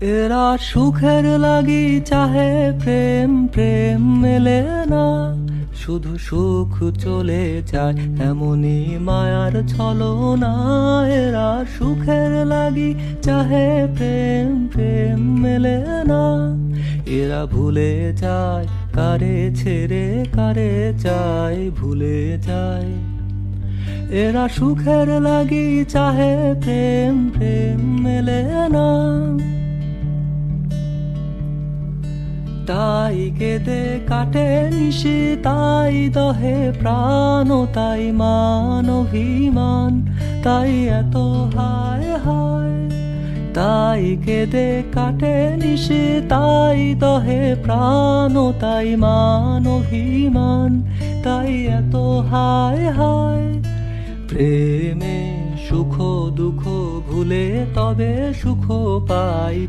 এরা সুখের লাগি চাহে, প্রেম প্রেম মেলে না। শুধু সুখ চলে যায় এমনই মায়ার ছলনা। এরা সুখের লাগি চাহে, প্রেম প্রেম মেলে না। এরা ভুলে যায়, কারে ছেড়ে কারে চায় ভুলে যায়। এরা সুখের লাগি চাহে, প্রেম প্রেম তাই কেঁদে কাটে নিশি, তাই দহে প্রাণ, তাই মান অভিমান তাই এত হায় হায়। তাই কেঁদে কাটে নিশি, তাই দহে প্রাণ, তাই মান অভিমান তাই এত হায় হায়। প্রেমে সুখ দুঃখ ভুলে তবে সুখ পাই।